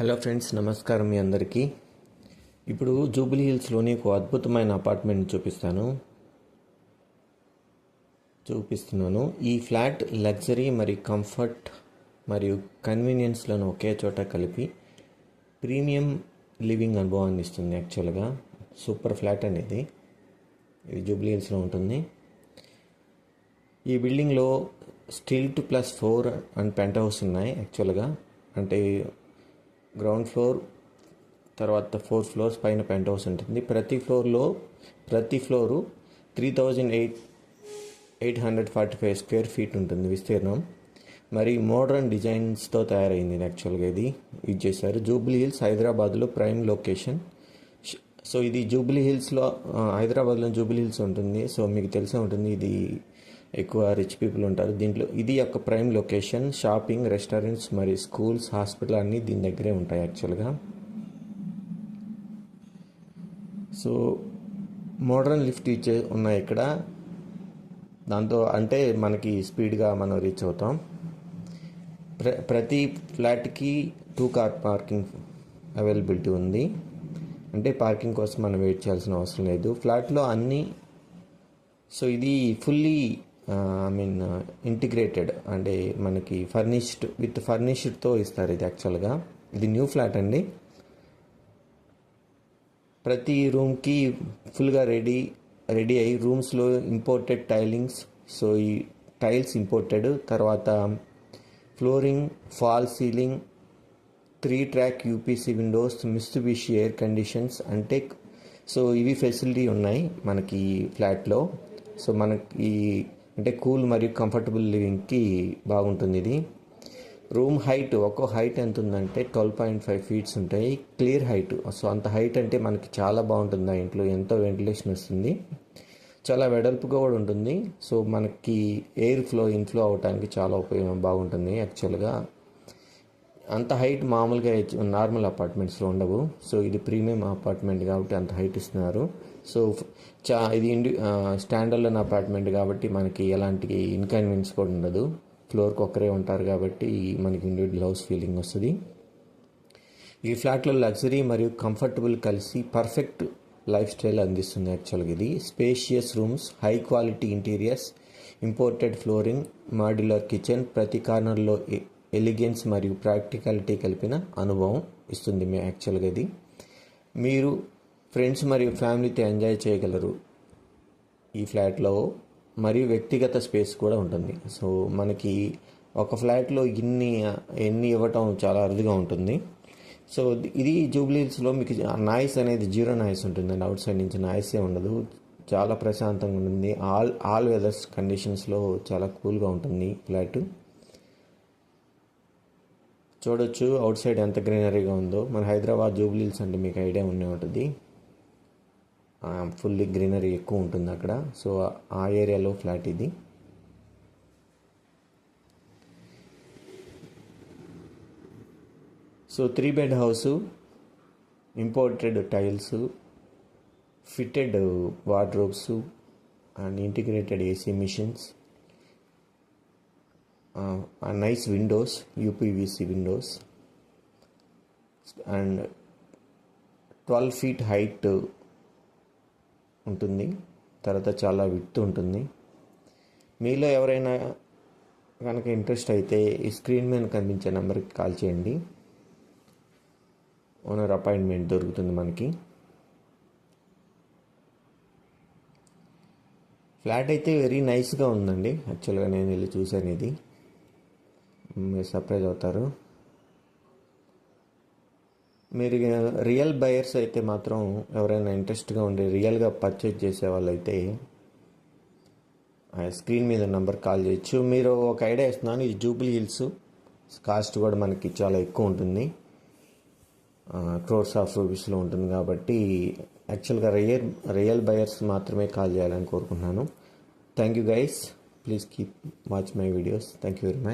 Hello friends నమస్కారం మీ అందరికీ. ఇప్పుడు జూబిలీ హిల్స్లోని ఒక అద్భుతమైన అపార్ట్మెంట్ చూపిస్తాను. చూపిస్తున్నాను. ఈ ఫ్లాట్ లగ్జరీ మరియు కంఫర్ట్ మరియు కన్వీనియన్స్లను ఒకే చోట కలిపి ప్రీమియం లివింగ్ అనుభవాన్ని ఇస్తుంది యాక్చువల్గా. సూపర్ ఫ్లాట్ అనేది. ఇది జూబ్లీ హిల్స్లో ఉంటుంది. ఈ బిల్డింగ్లో stilt plus four and penthouse ఉన్నాయి యాక్చువల్గా. అంటే గ్రౌండ్ ఫ్లోర్ తర్వాత ఫోర్ ఫ్లోర్స్ పైన పెంట్ హౌస్ ఉంటుంది. ప్రతి ఫ్లోర్లో ప్రతి floor three thousand eight eight hundred forty five square feet ఉంటుంది విస్తీర్ణం. మరి మోడర్న్ డిజైన్స్తో తయారైంది యాక్చువల్గా ఇది. ఇది చేశారు. జూబ్లీ హిల్స్ హైదరాబాద్లో ప్రైమ్ లొకేషన్. సో ఇది జూబ్లీ హిల్స్లో హైదరాబాద్లో జూబ్లీ హిల్స్ ఉంటుంది. సో మీకు తెలిసే ఉంటుంది ఇది ఎక్కువ రిచ్ పీపుల్ ఉంటారు. దీంట్లో ఇది యొక్క ప్రైమ్ లొకేషన్ షాపింగ్ రెస్టారెంట్స్ మరియు స్కూల్స్ హాస్పిటల్ అన్నీ దీని దగ్గరే ఉంటాయి యాక్చువల్గా సో మోడర్న్ లిఫ్ట్ ఇచ్చే ఉన్నాయి ఇక్కడ. దాంతో అంటే మనకి స్పీడ్గా మనం రీచ్ అవుతాం. ప్ర ప్రతి ఫ్లాట్కి టూ కార్ పార్కింగ్ అవైలబిలిటీ ఉంది. అంటే పార్కింగ్ కోసం మనం వెయిట్ చేయాల్సిన అవసరం లేదు. ఫ్లాట్లో అన్నీ సో ఇది ఫుల్లీ ఐ మీన్ ఇంటిగ్రేటెడ్ అంటే మనకి ఫర్నిష్డ్ విత్ ఫర్నిష్డ్తో ఇస్తారు ఇది యాక్చువల్గా ఇది న్యూ ఫ్లాట్ అండి. ప్రతి రూమ్కి ఫుల్గా రెడీ రెడీ అయ్యి రూమ్స్లో ఇంపోర్టెడ్ టైలింగ్స్ సో ఈ టైల్స్ ఇంపోర్టెడ్ తర్వాత flooring false ceiling three track UPC windows Mitsubishi air conditions అంటే సో ఇవి ఫెసిలిటీ ఉన్నాయి మనకి ఈ ఫ్లాట్లో సో మనకి అంటే కూల్ మరియు కంఫర్టబుల్ లివింగ్కి బాగుంటుంది ఇది. రూమ్ హైట్ ఒక్కో హైట్ ఎంత ఉందంటే ట్వెల్వ్ పాయింట్ ఫైవ్ ఫీట్స్ ఉంటాయి. Clear height. సో అంత హైట్ అంటే మనకి చాలా బాగుంటుంది ఆ ఇంట్లో. ఎంతో వెంటిలేషన్ వస్తుంది. చాలా వెడల్పుగా కూడా ఉంటుంది. సో మనకి ఎయిర్ ఫ్లో ఇన్ఫ్లో అవడానికి చాలా ఉపయోగం బాగుంటుంది యాక్చువల్గా. అంత హైట్ మామూలుగా నార్మల్ అపార్ట్మెంట్స్లో ఉండవు. సో ఇది ప్రీమియం అపార్ట్మెంట్ కాబట్టి అంత హైట్ ఇస్తున్నారు. సో చా ఇది ఇండి స్టాండర్డ్ అపార్ట్మెంట్ కాబట్టి మనకి ఎలాంటి ఇన్కన్వీనియన్స్ కూడా ఉండదు. ఫ్లోర్కి ఒక్కరే ఉంటారు కాబట్టి మనకి ఇండివిజువల్ హౌస్ ఫీలింగ్ వస్తుంది. ఈ ఫ్లాట్లో లగ్జరీ మరియు కంఫర్టబుల్ కలిసి పర్ఫెక్ట్ లైఫ్ స్టైల్ అందిస్తుంది యాక్చువల్గా ఇది. Spacious rooms high quality interiors imported flooring modular kitchen ప్రతి కార్నర్లో ఎలిగెన్స్ e, మరియు ప్రాక్టికాలిటీ కలిపిన అనుభవం ఇస్తుంది మీ యాక్చువల్గా ఇది. మీరు ఫ్రెండ్స్ మరియు ఫ్యామిలీతో ఎంజాయ్ చేయగలరు ఈ ఫ్లాట్లో మరియు వ్యక్తిగత స్పేస్ కూడా ఉంటుంది. సో మనకి ఒక ఫ్లాట్లో ఇన్ని ఎన్ని ఇవ్వటం చాలా అరుదుగా ఉంటుంది. సో ఇది జూబ్లీహిల్స్లో మీకు నాయిస్ అనేది జీరో నాయిస్ ఉంటుందండి. అవుట్ సైడ్ నుంచి నాయిసే ఉండదు. చాలా ప్రశాంతంగా ఉంటుంది. ఆల్ ఆల్ వెదర్స్ కండిషన్స్లో చాలా కూల్గా ఉంటుంది ఫ్లాట్. చూడొచ్చు అవుట్ సైడ్ ఎంత గ్రీనరీగా ఉందో. మన హైదరాబాద్ జూబ్లీహిల్స్ అంటే మీకు ఐడియా ఉండే ఉంటుంది. ఫుల్లీ గ్రీనరీ ఎక్కువ ఉంటుంది అక్కడ. సో ఆ ఏరియాలో ఫ్లాట్ ఇది. So three bed house imported tiles fitted wardrobes and integrated AC machines nice windows UPVC windows and twelve feet height ఉంటుంది. తర్వాత చాలా విత్ ఉంటుంది. మీలో ఎవరైనా కనుక ఇంట్రెస్ట్ అయితే ఈ స్క్రీన్ మీద కనిపించే నెంబర్కి కాల్ చేయండి. ఓనర్ అపాయింట్మెంట్ దొరుకుతుంది మనకి. ఫ్లాట్ అయితే వెరీ నైస్గా ఉందండి. యాక్చువల్గా నేను వెళ్ళి చూశాను ఇది. మీరు సర్ప్రైజ్ అవుతారు. మీరు రియల్ బయర్స్ అయితే మాత్రం ఎవరైనా ఇంట్రెస్ట్గా ఉండి రియల్గా పర్చేజ్ చేసే వాళ్ళైతే స్క్రీన్ మీద నెంబర్ కాల్ చేయొచ్చు. మీరు ఒక ఐడియా ఇస్తున్నాను ఈ జూబ్లీ హిల్స్ కాస్ట్ కూడా మనకి చాలా ఎక్కువ ఉంటుంది. క్రోర్స్ ఆఫ్ రూపీస్లో ఉంటుంది కాబట్టి యాక్చువల్గా రియల్ రియల్ బయర్స్ మాత్రమే కాల్ చేయాలని కోరుకుంటున్నాను. Thank you guys. Please keep watch my videos. Thank you very much.